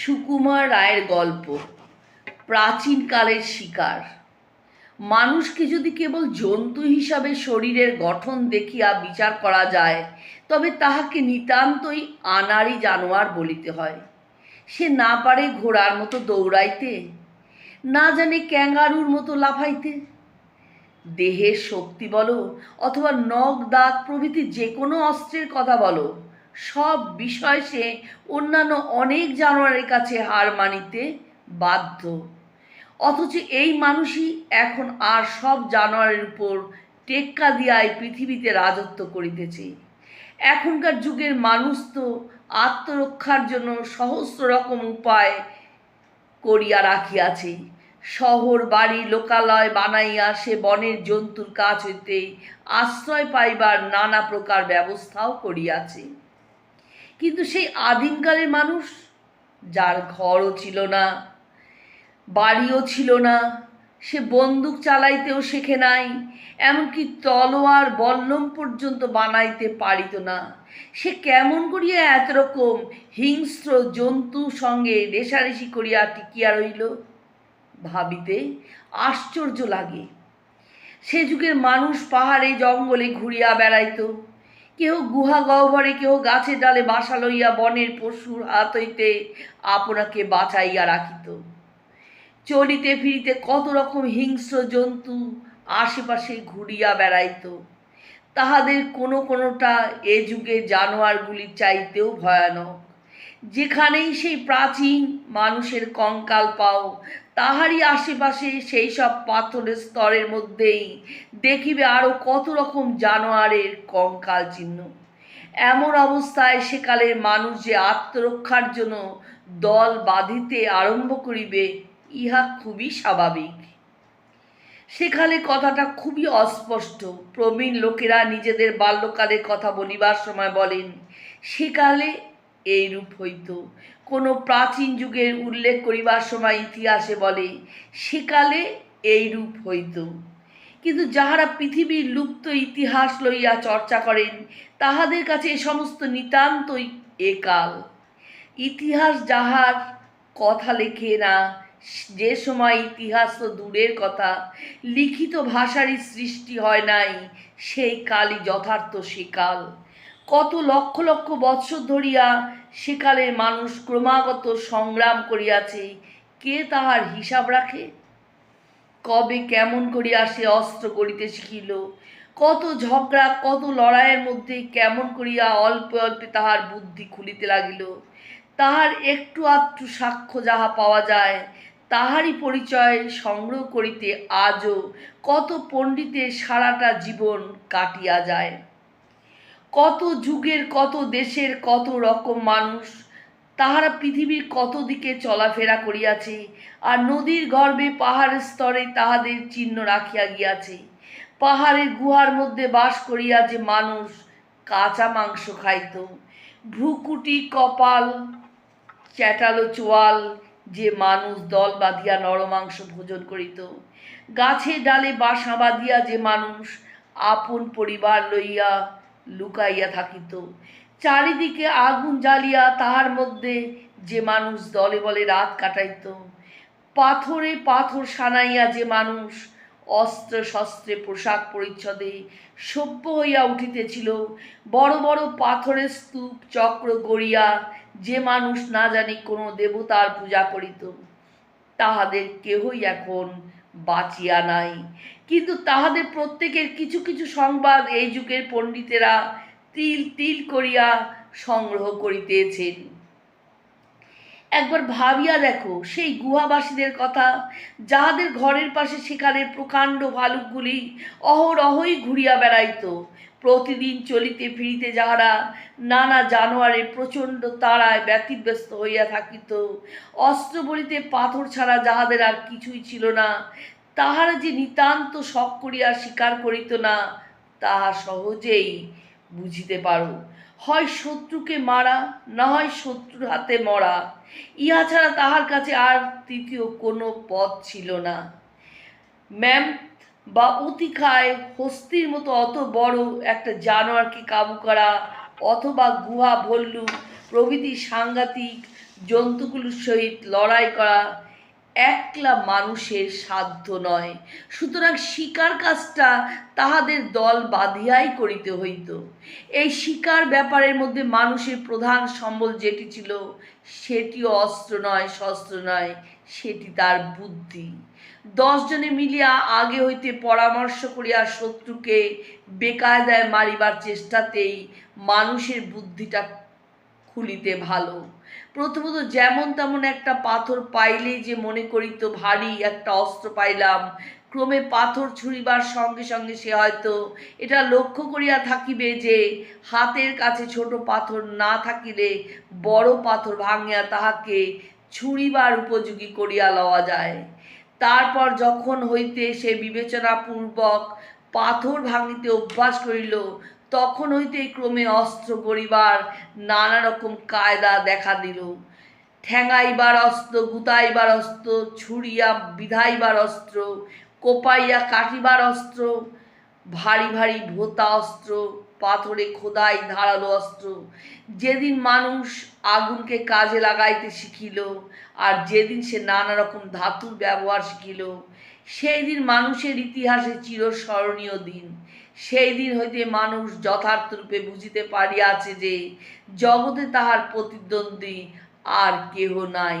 সুকুমার রায়ের গল্প, প্রাচীনকালের শিকার। মানুষকে যদি কেবল জন্তু হিসাবে শরীরের গঠন দেখিয়া বিচার করা যায়, তবে তাহাকে নিতান্তই আনাড়ি জানোয়ার বলিতে হয়। সে না পারে ঘোড়ার মতো দৌড়াইতে, না জানে ক্যাঙ্গারুর মতো লাফাইতে। দেহের শক্তি বলো, অথবা নখ, দাঁত প্রভৃতি যে কোনো অস্ত্রের কথা বলো সব বিষয় সে অন্যান্য অনেক জানোয়ারের কাছে হার মানিতে বাধ্য। অথচ এই মানুষই এখন আর সব জানোয়ারের উপর টেক্কা দিয়াই পৃথিবীতে রাজত্ব করিতেছে। এখনকার যুগের মানুষ তো আত্মরক্ষার জন্য সহস্র রকম উপায় করিয়া রাখিয়াছে। শহর, বাড়ি, লোকালয় বানাইয়া সে বনের জন্তুর কাছ হইতে আশ্রয় পাইবার নানা প্রকার ব্যবস্থাও করিয়াছে। কিন্তু সেই আদিমকালের মানুষ, যার ঘরও ছিল না, বাড়িও ছিল না, সে বন্দুক চালাইতেও শেখে নাই, এমনকি তলোয়ার বল্লম পর্যন্ত বানাইতে পারিত না। সে কেমন করিয়া এত রকম হিংস্র জন্তু সঙ্গে রেশারেশি করিয়া টিকিয়া রইল, ভাবিতে আশ্চর্য লাগে। সে যুগের মানুষ পাহাড়ে জঙ্গলে ঘুরিয়া বেড়াইতো কেহ গুহা গহ্বরে কেহ গাছের ডালে বাসা লইয়া বনের পশুর হাত হইতে আপনাকে বাঁচাইয়া রাখিত। চলিতে ফিরিতে কত রকম হিংস্র জন্তু আশেপাশে ঘুরিয়া বেড়াইত। তাহাদের কোনো কোনোটা এ যুগে জানোয়ারগুলির চাইতেও ভয়ানক। যেখানেই সেই প্রাচীন মানুষের কঙ্কাল পাও তাহারই আশেপাশে সেই সব পাথরের স্তরের মধ্যেই দেখিবে আরও কত রকম জানোয়ারের কঙ্কাল চিহ্ন। এমন অবস্থায় সেকালের মানুষ যে আত্মরক্ষার জন্য দল বাঁধিতে আরম্ভ করিবে, ইহা খুবই স্বাভাবিক। সেখানে কথাটা খুবই অস্পষ্ট। প্রবীণ লোকেরা নিজেদের বাল্যকালের কথা বলিবার সময় বলেন, সেকালে এইরূপ হইত। কোনো প্রাচীন যুগের উল্লেখ করিবার সময় ইতিহাসে বলে, সেকালে এইরূপ হইত। কিন্তু যাহারা পৃথিবীর লুপ্ত ইতিহাস লইয়া চর্চা করেন, তাহাদের কাছে এ সমস্ত নিতান্তই একাল। ইতিহাস যাহার কথা লেখে না, যে সময় ইতিহাস তো দূরের কথা, লিখিত ভাষারই সৃষ্টি হয় নাই, সেই কালই যথার্থ সেকাল। কত লক্ষ লক্ষ বৎসর ধরিয়া সেকালের মানুষ ক্রমাগত সংগ্রাম করিয়াছে, কে তাহার হিসাব রাখে? কবে কেমন করিয়া সে অস্ত্র করিতে শিখিল? কত ঝগড়া, কত লড়াইয়ের মধ্যে কেমন করিয়া অল্পে অল্পে তাহার বুদ্ধি খুলিতে লাগিল? তাহার একটু আধটু সাক্ষ্য যাহা পাওয়া যায়, তাহারই পরিচয় সংগ্রহ করিতে আজও কত পণ্ডিতের সারাটা জীবন কাটিয়া যায়। কত যুগের, কত দেশের, কত রকম মানুষ, তাহারা পৃথিবীর কত দিকে চলাফেরা করিয়াছে, আর নদীর গর্ভে পাহাড়ের স্তরে তাহাদের চিহ্ন রাখিয়া গিয়াছে। পাহাড়ের গুহার মধ্যে বাস করিয়া যে মানুষ, কাঁচা মাংস খাইত। ভ্রুকুটি, কপাল, চ্যাটালো চোয়াল, যে মানুষ দল বাঁধিয়া নরমাংস ভোজন করিত। গাছের ডালে বাসা বাঁধিয়া যে মানুষ, আপন পরিবার লইয়া লুকাইয়া থাকিত। চারিদিকে আগুন জ্বালিয়া তাহার মধ্যে যে মানুষ দলে বলে রাত কাটাইত। পাথরে পাথর সানাইয়া যে মানুষ অস্ত্র শস্ত্রে পোশাক পরিচ্ছদে সভ্য হইয়া উঠিতেছিল, বড় বড় পাথরের স্তূপ, চক্র গড়িয়া যে মানুষ না জানি কোনো দেবতার পূজা করিত, তাহাদের কেহই এখন বাঁচিয়া নাই। কিন্তু তাহাদের প্রত্যেকের কিছু কিছু সংবাদ এই যুগের পণ্ডিতেরা তিল তিল করিয়া সংগ্রহ করিতেছেন। একবার ভাবিয়া দেখো, সেই গুহাবাসীদের কথা, যাহাদের ঘরের পাশে সেখানে প্রকাণ্ড ভালুকগুলি অহরহই ঘুরিয়া বেড়াইত। প্রতিদিন চলিতে ফিরিতে যাহারা নানা জানোয়ারের প্রচণ্ড তাড়ায় ব্যতিব্যস্ত হইয়া থাকিত। অস্ত্র বলিতে পাথর ছাড়া যাহাদের আর কিছুই ছিল না। তাহারা যে নিতান্ত শখ করিয়া স্বীকার করিত না, তাহা সহজেই বুঝিতে পারো। হয় শত্রুকে মারা, না হয় শত্রুর হাতে মরা। ইহা ছাড়া তাহার কাছে আর তৃতীয় কোনো পথ ছিল না। ম্যাম বা অতিকায় হস্তির মতো অত বড় একটা জানোয়ারকে কাবু করা অথবা গুহা ভল্লু প্রভৃতি সাংঘাতিক জন্তুগুলোর সহিত লড়াই করা একলা মানুষের সাধ্য নয়। সুতরাং শিকার কাজটা তাহাদের দল বাঁধিয়াই করিতে হইত। এই শিকার ব্যাপারের মধ্যে মানুষের প্রধান সম্বল যেটি ছিল, সেটিও অস্ত্র নয়, শস্ত্র নয়, সেটি তার বুদ্ধি। দশজনে মিলিয়া আগে হইতে পরামর্শ করিয়া শত্রুকে বেকায়দায় মারিবার চেষ্টাতেই মানুষের বুদ্ধিটা খুলিতে ভালো। প্রথমত যেমন তেমন একটা পাথর পাইলেই যে মনে করিত ভারী একটা অস্ত্র পাইলাম, ক্রমে পাথর ছুঁড়িবার সঙ্গে সঙ্গে সে হয়তো এটা লক্ষ্য করিয়া থাকিবে যে হাতের কাছে ছোট পাথর না থাকিলে বড় পাথর ভাঙিয়া তাহাকে ছুঁড়িবার উপযোগী করিয়া লওয়া যায়। তারপর যখন হইতে সে বিবেচনাপূর্বক পাথর ভাঙিতে অভ্যাস করিল, তখন হইতে ক্রমে অস্ত্র গড়িবার নানা রকম কায়দা দেখা দিল। ঠ্যাঙাইবার অস্ত্র, গুতাইবার অস্ত্র ছুড়িয়া বিধাইবার অস্ত্র, কোপাইয়া কাটিবার অস্ত্র, ভারী ভারী ভোতা অস্ত্র পাথরে খোদাই ধারালো অস্ত্র। যেদিন মানুষ আগুনকে কাজে লাগাইতে শিখিল, আর যেদিন সে নানা রকম ধাতুর ব্যবহার শিখিল সেই দিন মানুষের ইতিহাসে চিরস্মরণীয় দিন। সেই দিন হইতে মানুষ যথার্থরূপে বুঝিতে পারিয়াছে যে, জগতে তাহার প্রতিদ্বন্দ্বী আর কেহ নাই।